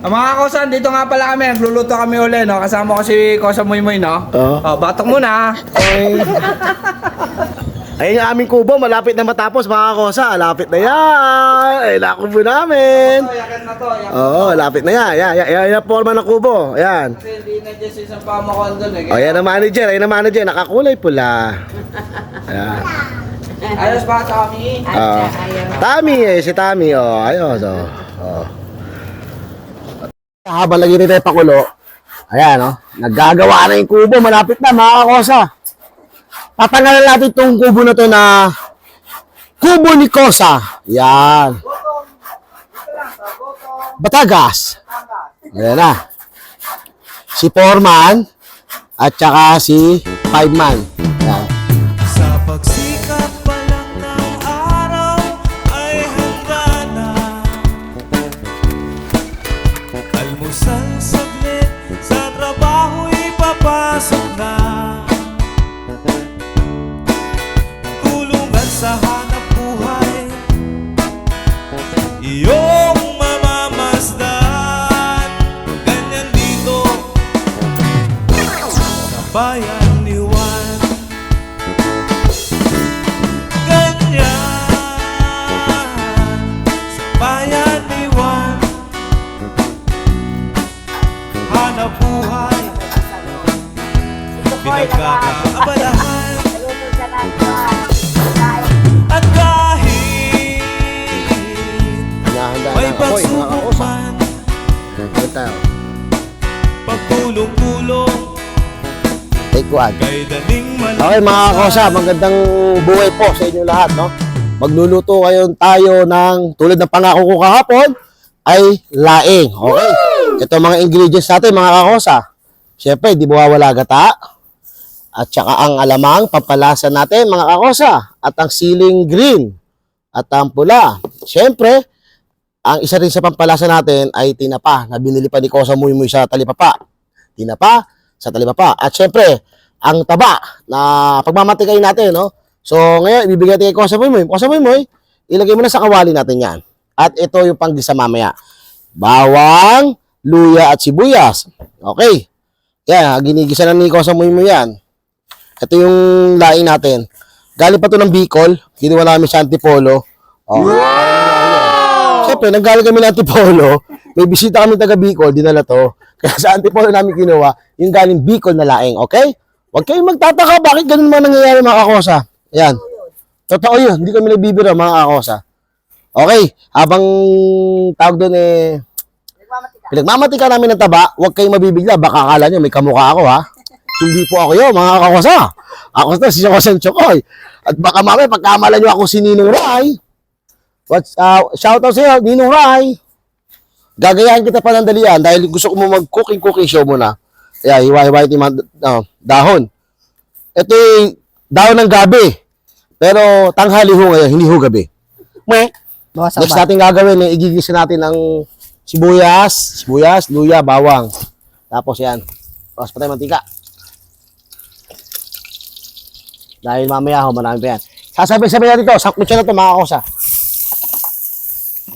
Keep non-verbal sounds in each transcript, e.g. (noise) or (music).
Ah, mga kosan, dito nga pala kami. Nagluluto kami uli, no? Kasama ko si Kosa Muy Muy, no? Oo. Oh, batok muna. Okay. Ayun yung aming kubo, malapit na matapos mga kosa. Malapit na yan. Ay, nakubo namin. yakan na to. Yakan. Oo, malapit na yan. Yan, yan, yan, yan ang forma ng kubo. Ayan. Kasi hindi na dyan si isang pamakon doon, eh. O, yan ang manager. Ayan ang manager. Nakakulay pula. Ayan. Ayos pa sa kami. Ah, Tami eh, si Tami. Oh, ayos. Oh. oh. Habang lagi tayo pakulo, ayan oh, naggagawa na yung kubo, malapit na mga kosa. Tatanggalan natin itong kubo na to na kubo ni Kosa. Yan. Batagas. Ayan na. Si Foreman at saka si Five Man. Yan. Malakas Okay mga kosa, magandang buhay po sa inyo lahat, no? Magluluto kayo tayo ng tulad ng pangako ko kahapon ay laing. Okay? Ito mga ingredients natin mga kakosa. Siyempre, di mawawala gata. At saka ang alamang, pampalasa natin mga kakosa. At ang siling green. At ang pula. Siyempre, ang isa rin sa pampalasa natin ay tinapa na binili pa ni Kosa Muy Muy sa Talipapa. Tinapa sa Talipapa. At siyempre, ang taba na pagmamantikay natin, no? So, ngayon, ibibigay natin kay Kosa Muy Muy. Kosa Muy Muy, ilagay mo na sa kawali natin yan. At ito yung panggisa mamaya. Bawang, luya at sibuyas. Okay. Yan, ginigisa na ni Kosa Muy Muy yan. Ito yung laing natin. Galing pa to ng Bicol. Kinuha namin sa Antipolo. Oh. Siyempre, nanggaling kami ng Antipolo. May bisita kami taga Bicol, dinala to. (laughs) Kaya sa Antipolo namin kinuha, yung galing Bicol na laing, okay? Huwag kayong magtataka, bakit ganun man nangyayari mga kakosa? Ayan. Totoo yun, hindi kami nagbibiro mga kakosa. Okay, habang tawag doon eh, pinagmamatika namin ng taba, huwag kayong mabibigla, baka akala nyo may kamukha ako ha. Hindi po ako yun, mga kakosa. Ako to, si Kosan Chokoy. At baka mamaya, pagkamala nyo ako si Ninong Rai, What's, uh, shout out sa iyo, Ninong Rai. Gagayahin kita pa ng dalian dahil gusto ko mo mag-cooking-cooking show muna. Kaya, hiwa-hiwa yung mga uh, dahon. Ito yung dahon ng gabi. Pero tanghali ho ngayon, hindi ho gabi. Mwe. Next natin gagawin, eh, igigisa natin ang sibuyas, sibuyas, luya, bawang. Tapos yan. Tapos patay mantika. Dahil mamaya ho, marami pa yan. Sasabi-sabi natin ito, sa kutsa na ito, mga kosa.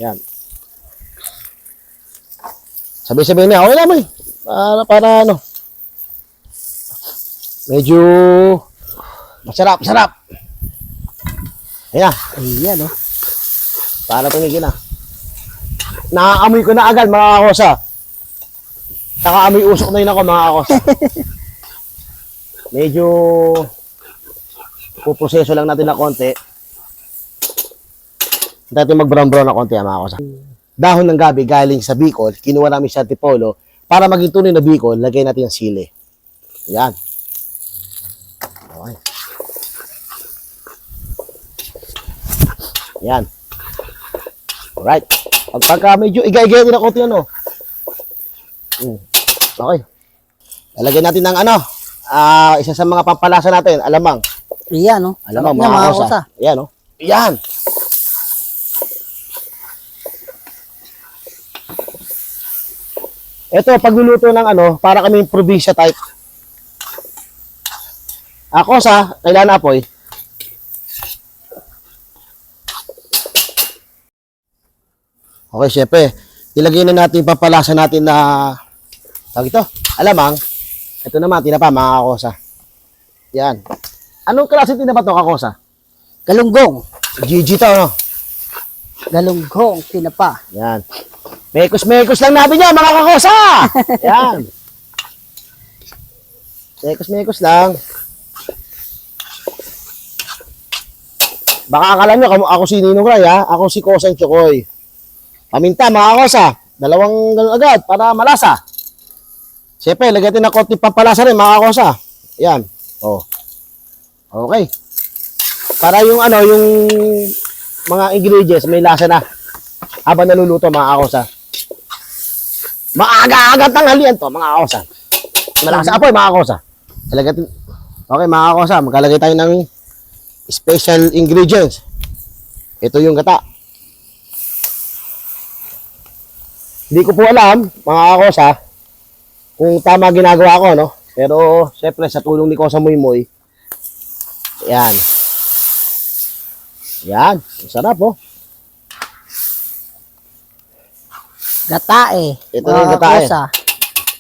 Yan. Sabi-sabi niya, okay naman. eh. Para, para ano. Medyo masarap, masarap. Ayan. Ayan, no. Para tumigil na. Nakaamoy ko na agad, mga kakosa. Nakaamoy usok na yun ako, mga kakosa. (laughs) Medyo puproseso lang natin na konti. Hintayin natin mag-brown-brown na konti, mga kakosa dahon ng gabi galing sa Bicol, kinuha namin sa Antipolo, para maging tunay na Bicol, lagay natin ang sili. Yan. Okay. Yan. Alright. Pag pagka medyo igay-igay din ako konti ano. Mm. Okay. Lalagyan natin ng ano, ah isa sa mga pampalasa natin, alamang. Iyan, no? Alamang, mga niya, kosa. Yan, no? Yan. Ito, pagluluto ng ano, para kaming probinsya type. Ako sa, kailan apoy? Okay, syempre, Ilagay na natin papalasa natin na tawag ito, alamang. Ito naman, tinapa, mga kakosa. Yan. Anong klase tinapa to, kakosa? Galunggong. GG to, no? Galunggong, tinapa. Yan. Mekos-mekos lang natin yan, mga kakosa! (laughs) Yan. Mekos-mekos lang. Baka akala nyo, ako, si Ninong Ray, ha? Ako si Kosang Chokoy. Paminta, mga kakosa. Dalawang ganun agad para malasa. Siyempre, lagyan natin ng konti pampalasa rin, mga kakosa. Yan. Oh. Okay. Para yung ano, yung mga ingredients may lasa na habang naluluto mga kakosa. Maaga-aga tanghalian to mga kakosa. Malakas ang apoy mga kakosa. Talaga Okay mga kakosa, magkalagay tayo ng special ingredients. Ito yung gata. Hindi ko po alam mga kakosa kung tama ginagawa ko no. Pero syempre sa tulong ni Kosa Moymoy, yan. Yan, ang sarap oh. Gatae. Ito na yung gatae. kosa.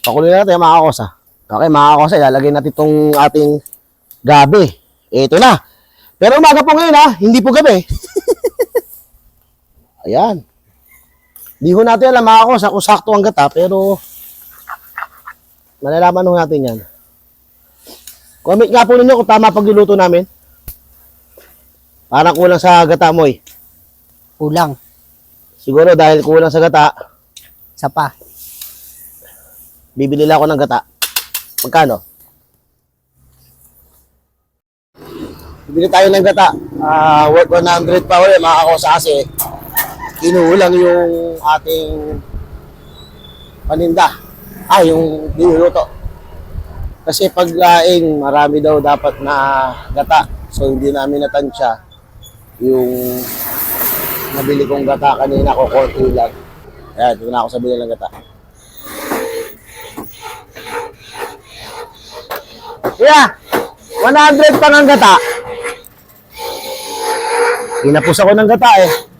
Pakuloy natin mga kakosa. Okay, mga kakosa, ilalagay natin itong ating gabi. Ito na. Pero umaga po ngayon ha, hindi po gabi. (laughs) Ayan. Di ho natin alam mga kakosa kung sakto ang gata, pero malalaman ho natin yan. Comment nga po ninyo kung tama pagluluto namin. Parang kulang sa gata mo eh. Kulang. Siguro dahil kulang sa gata, Sa pa. bibili lang ako ng gata. Magkano? Bibili tayo ng gata. Ah, worth 100 pa ulit mga kakosa kasi kinulang yung ating paninda. Ah, yung niluluto. Kasi pag laing, marami daw dapat na gata. So, hindi namin natansya yung nabili kong gata kanina ko konti lang. Ayan, dito na ako sa bili ng gata. Kuya, 100 pa ng gata. Pinapos ako ng gata eh.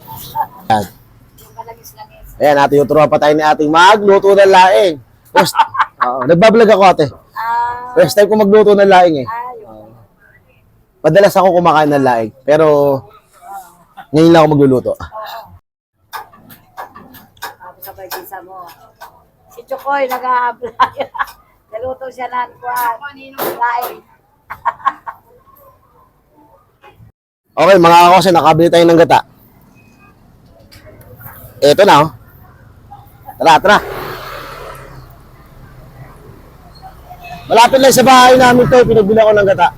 Ayan. Natin yung pa tayo ni ating magluto ng laing. First, (laughs) Oo, nagbablog ako ate. First time ko magluto ng laing eh. Oo. Madalas ako kumakain ng laing. Pero, ngayon lang ako magluluto. sabay bisa mo. Si Chokoy, nag-a-apply. (laughs) Naluto siya ng kuwan. Laing. (laughs) Okay, mga kakose, nakabili tayo ng gata. Eto na, oh. Tara, tara. Malapit lang sa bahay namin to, pinagbili ako ng gata.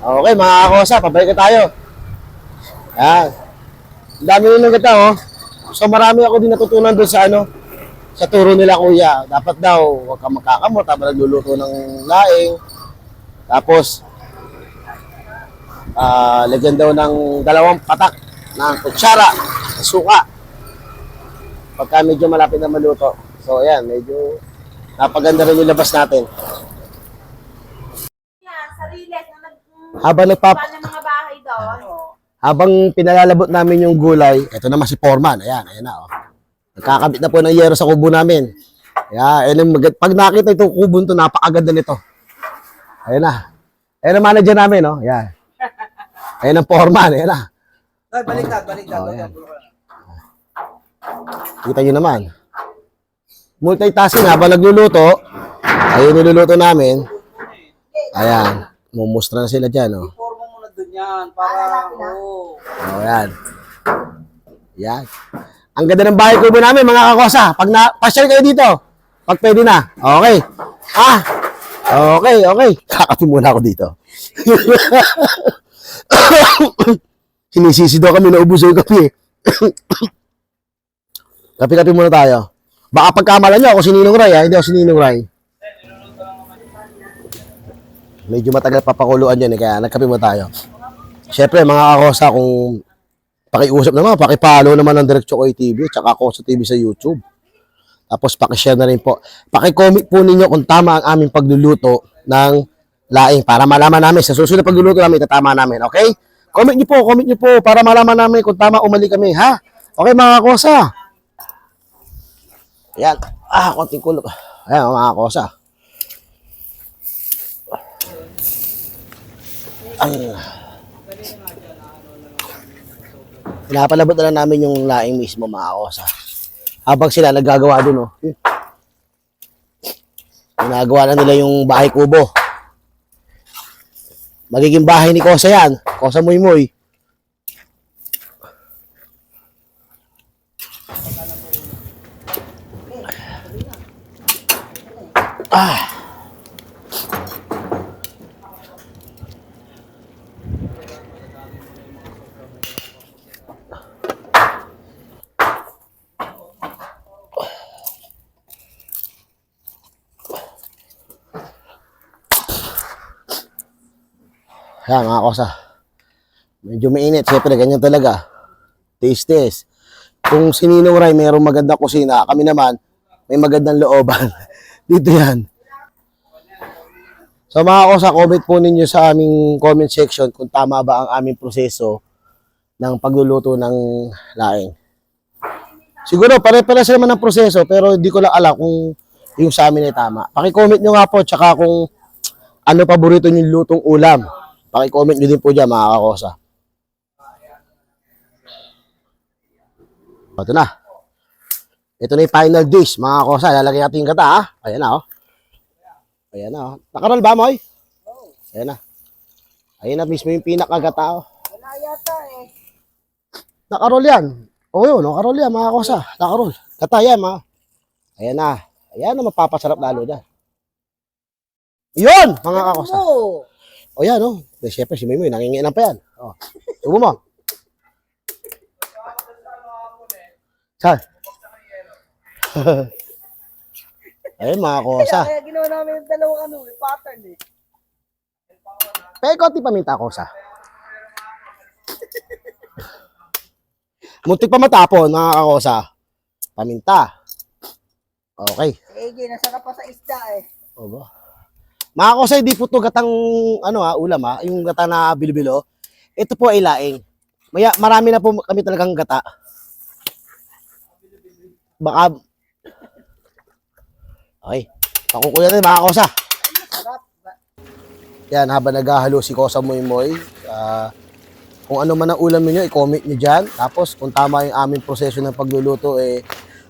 Okay, mga kakosa, pabalik na tayo. Yan. Ang dami rin ng gata, oh. So marami ako din natutunan doon sa ano, sa turo nila kuya. Dapat daw, huwag kang makakamot habang nagluluto ng laing. Tapos, ah lagyan daw ng dalawang patak ng kutsara, suka. Pagka medyo malapit na maluto. So, ayan, medyo napaganda rin yung labas natin. Yan, sarili. Habang nagpap ng mga bahay doon. habang pinalalabot namin yung gulay, ito naman si Foreman. Ayan, ayan na. Oh. Nagkakabit na po ng yero sa kubo namin. Ayan, ayan ang magand- pag nakita itong kubo to, napakaganda nito. Ayan na. Ayan ang manager namin, no? Ayan. Ayan ang Foreman, ayan na. Ay, baliktad, baliktad. Oh, yan. Kita nyo naman. Multitasking habang nagluluto. Ayun niluluto namin. Ayan. Mumustra na sila dyan, oh. Forma mo na dun yan para, oh. Oh, yan. Yan. Ang ganda ng bahay kubo namin, mga kakosa. Pag na, pasyal kayo dito. Pag pwede na. Okay. Ah. Okay, okay. Kakapi muna ako dito. (coughs) Sinisisi daw kami na ubus yung kape. (coughs) Kapi-kapi muna tayo. Baka pagkamalan nyo ako si Ninong Ray, ha? Hindi ako si Ninong Ray. Medyo matagal papakuluan yun, eh, kaya nagkape muna tayo. Siyempre, mga kakosa, kung pakiusap naman, pakipalo naman ng Direct Chokoy TV, tsaka Kosa TV sa YouTube. Tapos pakishare na rin po. Pakicomment po ninyo kung tama ang aming pagluluto ng laing para malaman namin sa susunod na pagluluto namin, tatama namin. Okay? Comment nyo po, comment nyo po para malaman namin kung tama o mali kami, ha? Okay mga kosa. Ayan. Ah, konting kulog. Ayan mga kosa. Ang... Pinapalabot na lang namin yung laing mismo mga kosa. Habang sila naggagawa dun, oh. Ginagawa na nila yung bahay kubo. Magiging bahay ni Kosa yan. Kosa Muy Muy. Ah. Yan mga kosa. Medyo mainit. Siyempre, ganyan talaga. Taste test. Kung si Ninong Ray mayroong magandang kusina, kami naman may magandang looban. (laughs) Dito yan. So mga kosa, comment po ninyo sa aming comment section kung tama ba ang aming proseso ng pagluluto ng laing. Siguro pare-pares naman ng proseso pero hindi ko lang alam kung yung sa amin ay tama. Paki-comment nyo nga po tsaka kung ano paborito nyo lutong ulam. Paki-comment nyo din po dyan mga kakosa. Ito na. Ito na yung final dish mga kakosa. Lalagyan natin yung gata ha. Ayan na oh. Ayan na oh. Nakarol ba Moy? Ayan na. Ayan na mismo yung pinakagata oh. Wala yata eh. Nakarol yan. Oo yun, nakarol yan mga kakosa. Nakarol. Gata yan mga. Ayan na. Ayan na mapapasarap lalo dyan. Yun mga kakosa. Oo. O yan, oh. Eh, Siyempre, si Maymoy, nanginginan pa yan. Oh. Subo mo. Saan? (laughs) Ayun, mga kosa. Kaya ginawa namin yung dalawang ano, yung pattern eh. Pay konti paminta, kosa. Muntik pa matapon, mga kakosa. Paminta. Okay. Eh, ginasarap pa sa isda eh. O ba? Mga kosa, hindi po to gatang ano ha, ulam ha, yung gata na bilibilo. Ito po ay laing. Maya, marami na po kami talagang gata. Baka Okay. Pakukuya rin mga kosa. Yan, habang naghahalo si Kosa Moy Moy, ah, kung ano man ang ulam ninyo, i-comment nyo dyan. Tapos, kung tama yung aming proseso ng pagluluto, eh,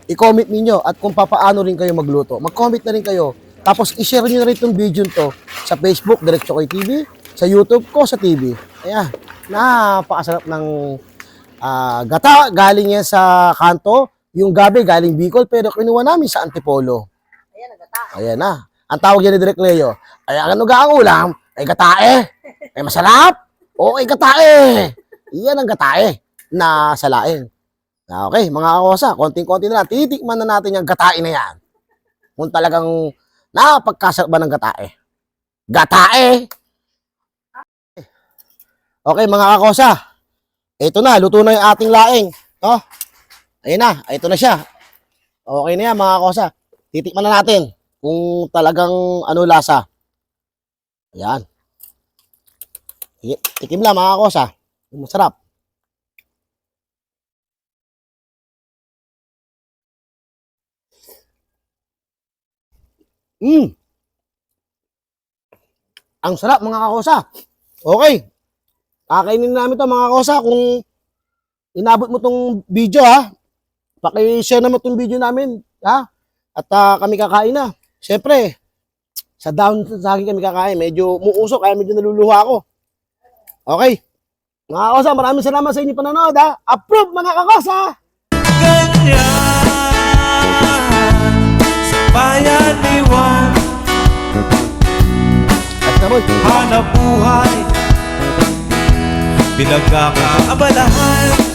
i-comment ninyo. At kung papaano rin kayo magluto, mag-comment na rin kayo. Tapos, i-share nyo na rin itong video to sa Facebook, Diretso Koy TV, sa YouTube, Kosa TV. Ayan, napakasarap ng ah, gata. Galing yan sa kanto. Yung gabi galing Bicol, pero kinuha namin sa Antipolo. Ayan, na. Ang tawag yan ni Direk Leo, ay ano ga ang ulam? Ay gatae. Ay masarap. O ay gatae. Iyan ang gatae na salain. Na okay, mga kakosa, konting-konti na lang. Titikman na natin yung gatae na yan. Kung talagang napagkasarap ba ng gatae. Gatae! Okay, mga kakosa. Ito na, luto na yung ating laing. No? Ayun na, ito na siya. Okay na yan, mga kakosa. Titikman na natin kung talagang ano lasa. Ayan. Tikim lang mga kosa. Masarap. Mm. Ang sarap mga kakosa. Okay. Kakainin namin to mga kakosa kung inabot mo tong video ha. Paki-share naman tong video namin ha. At ah, kami kakain na. Siyempre, sa down sa akin kami kakain, medyo muusok, kaya medyo naluluha ako. Okay. Mga kakosa, maraming salamat sa inyo panonood ha. Approve mga kakosa! Ganyan Sa bayaniwan At naman, Hanap buhay Pinagkakaabalahan